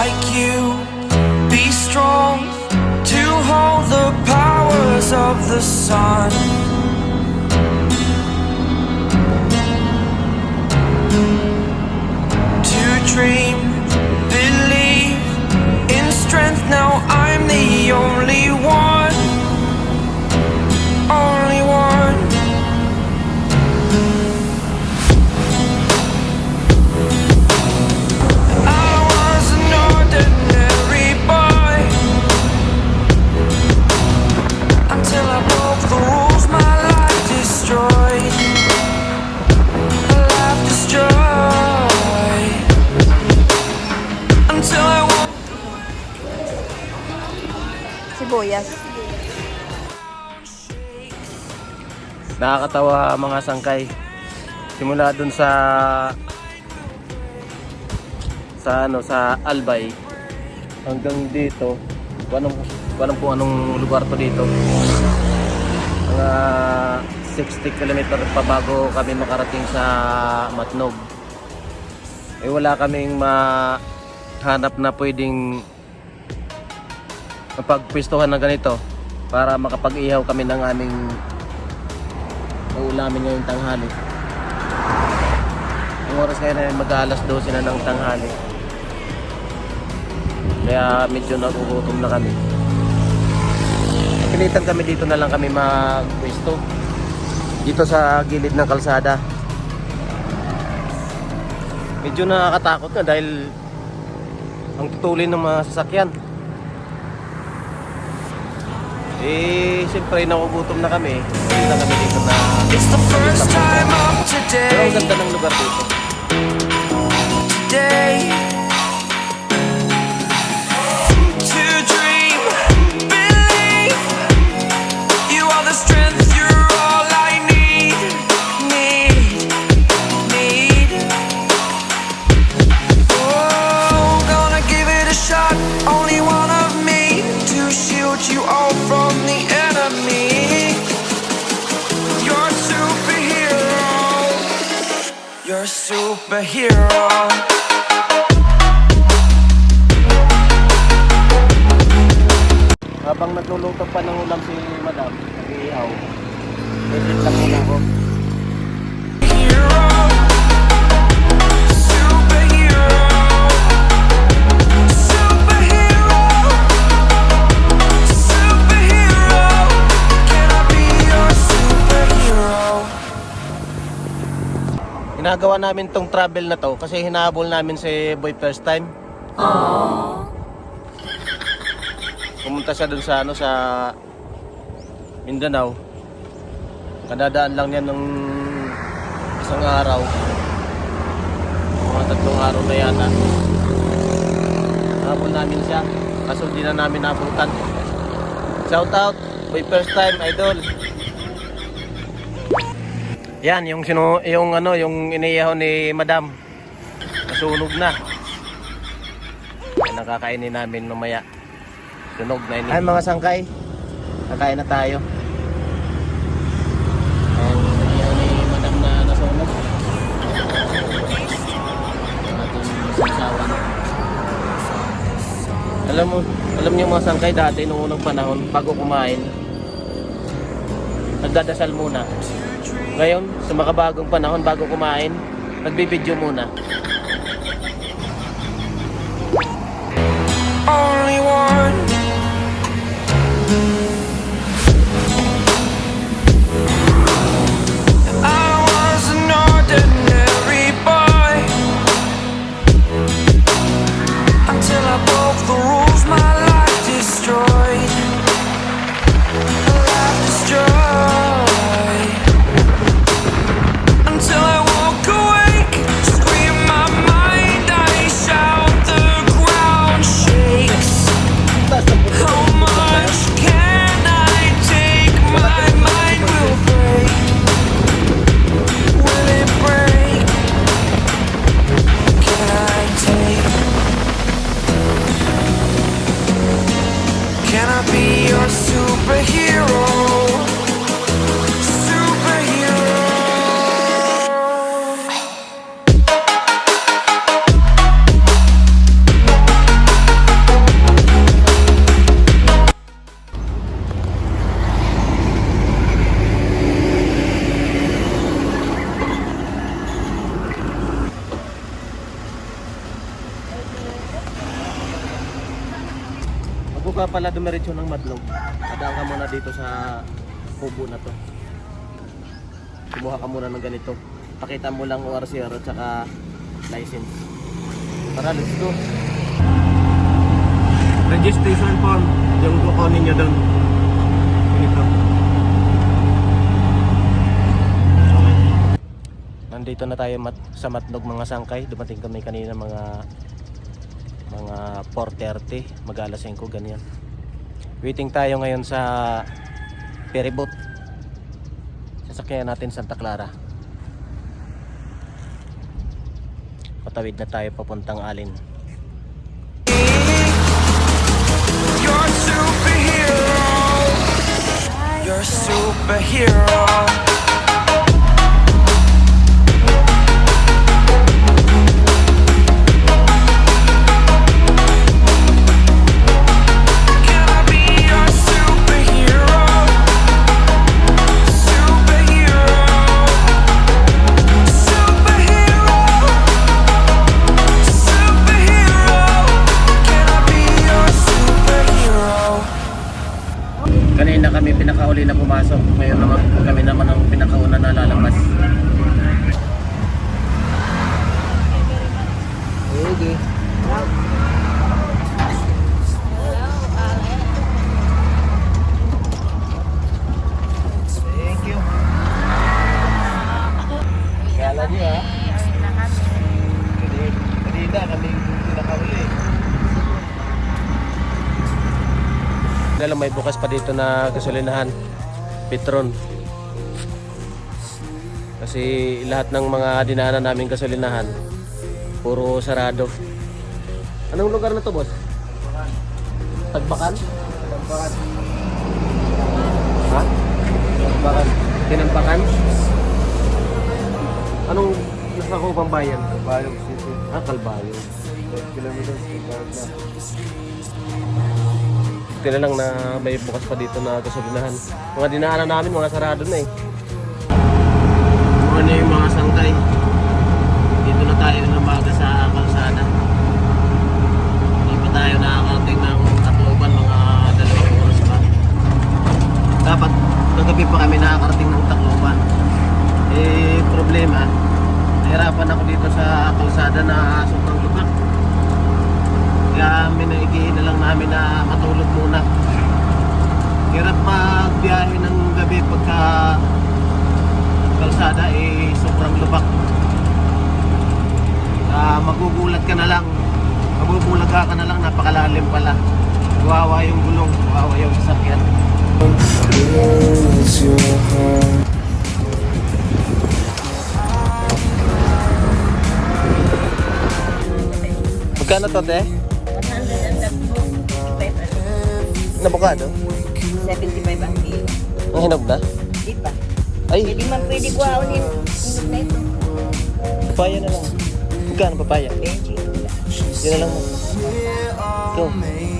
like you. Be strong to hold the powers of the sun. To dream, believe in strength. Now I'm the only one. Nakakatawa mga sangkay. Simula dun sa sa ano sa Albay hanggang dito. Anong anong po anong lugar to dito? Mga 60 km pa bago kami makarating sa Matnog. Eh wala kaming mahanap na pwedeng mapagpwestuhan ng ganito para makapag-ihaw kami ng aming uulamin ngayong tanghali. Yung oras ngayon ay mag-alas 12 na ng tanghali. Kaya medyo nagugutom na kami. Pilitan kami dito na lang kami mag-pwesto. Dito sa gilid ng kalsada. Medyo nakakatakot na dahil ang tutulin ng mga sasakyan. Eh, siyempre nakugutom na kami. Hindi na kami dito na It's the first time pero ang today. ganda ng lugar dito. Day Habang nagluluto pa ng ulam si Madam, nag-iihaw. Edit lang muna ako. Ginagawa namin tong travel na to kasi hinahabol namin si Boy first time. Pumunta siya dun sa ano sa Mindanao. Kadadaan lang niya ng isang araw. Mga tatlong araw na yata. Habol namin siya. Kaso di na namin nabutan. Shout out, Boy first time, idol. Yan, yung sino, yung ano, yung iniyaw ni Madam. Nasunog na. Nakakainin namin mamaya. Sunog na ini. Ay mga sangkay. Kakain na tayo. Ayan, iniyaw ni Madam na nasunog. Ang ating sasawan. Alam mo, alam niyo mga sangkay dati nung unang panahon, bago kumain, nagdadasal muna. Ngayon, sa makabagong panahon bago kumain, nagbibideo muna. Only one. Ka pala dumiretso ng Madlog, padaan ka muna dito sa kubo na to. Kumuha ka muna ng ganito. Pakita mo lang ORCR at saka license. Tara, let's go. Registration form, yung kukunin nyo doon. Ganito. Okay. Nandito na tayo mat sa Matnog mga sangkay. Dumating kami kanina mga mga 4.30 mag alas 5 ganyan waiting tayo ngayon sa ferryboat sasakyan natin Santa Clara patawid na tayo papuntang Alin You're superhero. You're superhero. Dito na gasolinahan, Petron. Kasi lahat ng mga dinaanan namin gasolinahan, puro sarado. Anong lugar na to, boss? Tagbakan. Tagbakan. Ha? Tagbakan. Tinampakan? Anong nasa ko pang bayan? Kalbayog City. Ah, Kalbayog. 12 kilometers. Buti na lang na may bukas pa dito na gasolinahan. Mga dinaanan namin, mga sarado na eh. Ano yung mga sangkay? Dito na tayo namaga sa kalsada. Hindi pa tayo nakakarating ng Tacloban, mga dalawang oras pa. Dapat kagabi pa kami nakakarating ng Tacloban. Eh, problema, nahirapan ako dito sa kalsada na sobrang lubak. Kaya minaigihin na lang namin na matulog muna. Hirap magbiyahe ng gabi pagka kalsada eh sobrang lubak. Ah, magugulat ka na lang. Ka na lang, napakalalim pala. Kawawa yung gulong, kawawa yung sasakyan. Magkano to, te? 100 Nabukado? 75 ang kilo. Ang hinog na? Di ba? Ay, Hindi man pwede kuhaon yung hinog na ito. papaya na lang. Magkano papaya? 20 kilo. Yun na lang mo. Ito. May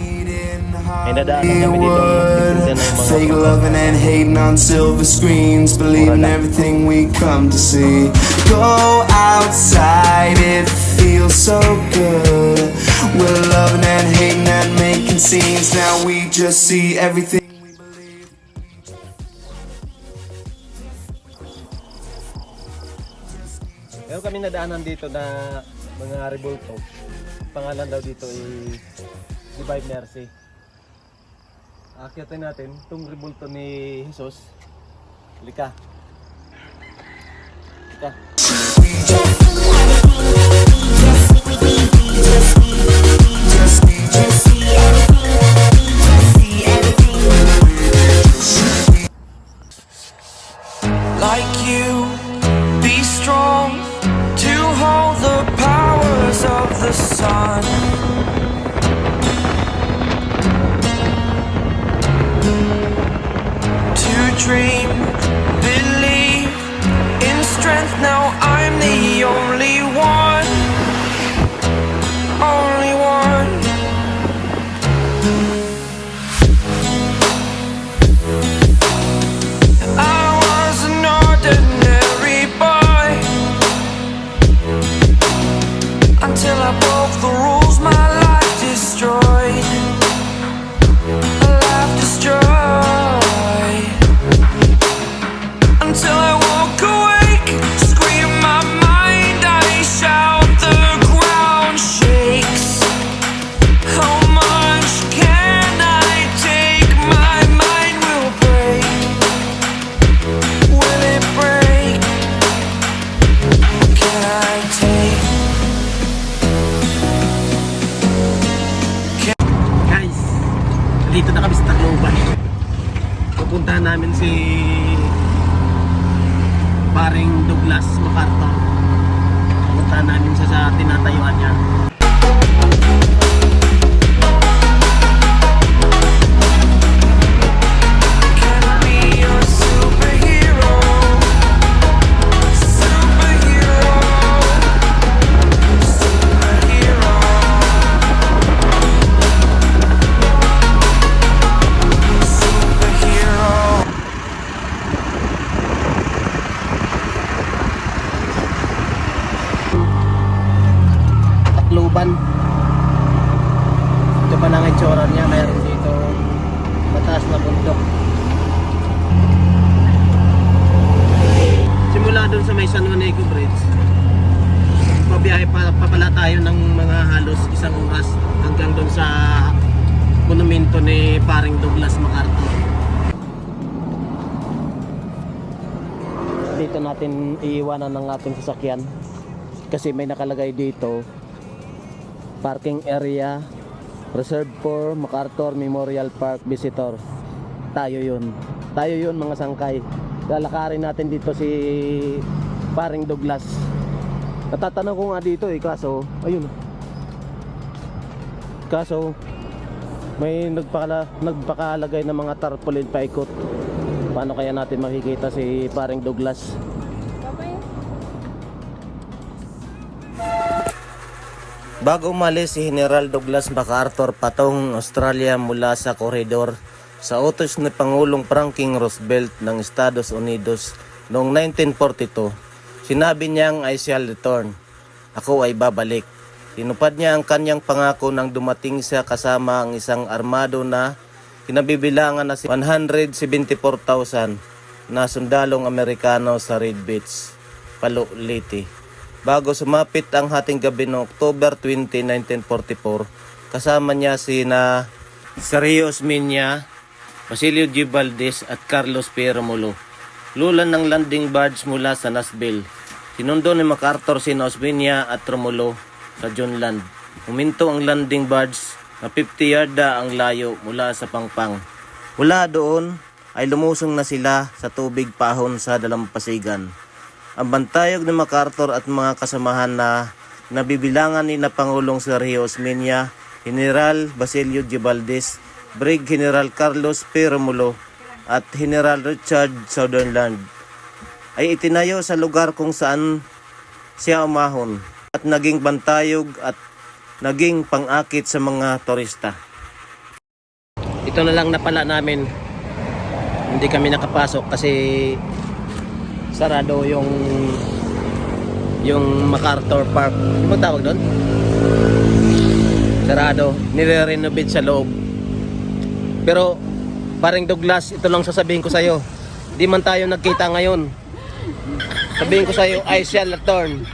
kami dito. Fake loving and hating on silver screens, believing everything we come to see. Go outside, it feels so good. We're loving and hating and making scenes. Now we just see everything believe. Meron kami nadaanan dito na mga revolto. Pangalan daw dito ay Divine Mercy. Akyatin natin itong revolto ni Jesus. Lika. Lika. Pupuntahan namin si paring Douglas MacArthur. Pupuntahan namin siya sa tinatayuan niya. Pa lang ang itsura niya. Mayroon dito mataas na bundok. Simula doon sa may San Juanico Bridge, pabiyahe pa, pa pala tayo ng mga halos isang oras hanggang doon sa monumento ni paring Douglas MacArthur. Dito natin iiwanan ng ating sasakyan kasi may nakalagay dito parking area reserved for MacArthur Memorial Park visitor. Tayo yun. Tayo yun mga sangkay. Lalakarin natin dito si paring Douglas. Natatanong ko nga dito eh kaso ayun. Kaso may nagpakala, nagpakalagay ng mga tarpaulin paikot. Paano kaya natin makikita si paring Douglas Bago umalis si General Douglas MacArthur patong Australia mula sa koridor sa utos ni Pangulong Franklin Roosevelt ng Estados Unidos noong 1942, sinabi niyang I shall return. Ako ay babalik. Tinupad niya ang kanyang pangako nang dumating siya kasama ang isang armado na kinabibilangan na si 174,000 na sundalong Amerikano sa Red Beach, Palu, Leyte. Bago sumapit ang hating gabi noong October 20, 1944, kasama niya si na Sergio Osmeña, Basilio G. Valdez at Carlos Piero Molo. Lulan ng landing barge mula sa Nasville. Sinundo ni MacArthur si Osmeña at Romulo sa Junland. Huminto ang landing barge na 50 yarda ang layo mula sa Pangpang. Mula doon ay lumusong na sila sa tubig pahon sa dalampasigan. Ang bantayog ni MacArthur at mga kasamahan na nabibilangan ni na Pangulong Sergio Osmeña, General Basilio G. Valdez, Brig General Carlos P. Romulo at General Richard Sutherland ay itinayo sa lugar kung saan siya umahon at naging bantayog at naging pangakit sa mga turista. Ito na lang napala namin. Hindi kami nakapasok kasi sarado yung yung MacArthur Park. Ano ba tawag doon? Sarado. Nire-renovate sa loob. Pero paring Douglas, ito lang sasabihin ko sa'yo. Di man tayo nagkita ngayon. Sabihin ko sa'yo, I shall return.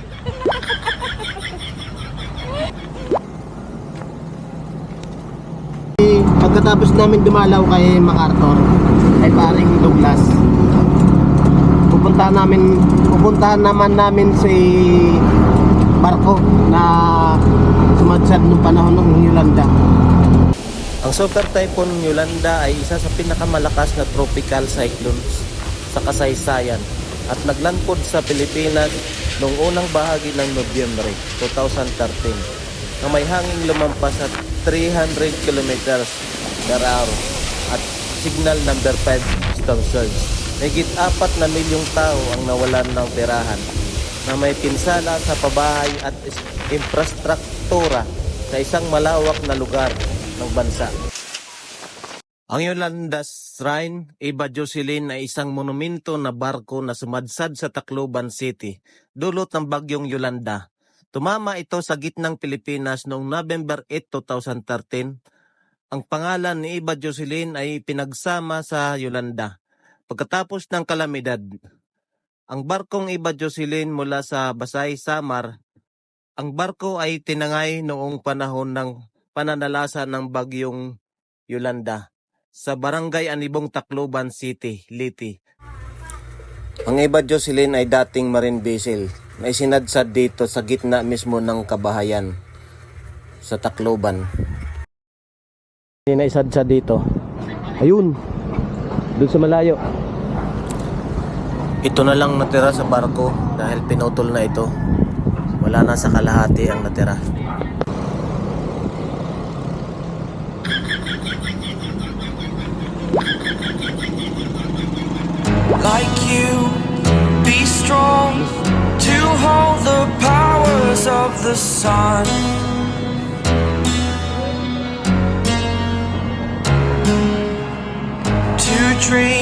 Pagkatapos namin dumalaw kay MacArthur, kay paring Douglas, pupuntahan namin pupuntahan naman namin si barko na sumadsad nung panahon ng Yolanda. Ang Super Typhoon Yolanda ay isa sa pinakamalakas na tropical cyclones sa kasaysayan at naglandfall sa Pilipinas noong unang bahagi ng Nobyembre 2013 na may hanging lumampas at 300 kilometers per hour at signal number 5 storm surge. Higit apat na milyong tao ang nawalan ng tirahan na may pinsala sa pabahay at infrastruktura sa isang malawak na lugar ng bansa. Ang Yolanda Shrine, Iba Jocelyn ay isang monumento na barko na sumadsad sa Tacloban City, dulot ng bagyong Yolanda. Tumama ito sa gitnang Pilipinas noong November 8, 2013. Ang pangalan ni Iba Jocelyn ay pinagsama sa Yolanda. Pagkatapos ng kalamidad, ang barkong Iba Jocelyn mula sa Basay, Samar, ang barko ay tinangay noong panahon ng pananalasa ng bagyong Yolanda sa Barangay Anibong Tacloban City, Liti. Ang Iba Jocelyn ay dating marine vessel na isinadsad dito sa gitna mismo ng kabahayan sa Tacloban. Hindi na isadsa dito. Ayun. Doon sa malayo. Ito na lang natira sa barko dahil pinutol na ito. Wala na sa kalahati ang natira. like you. Be strong to hold the powers of the sun. Dream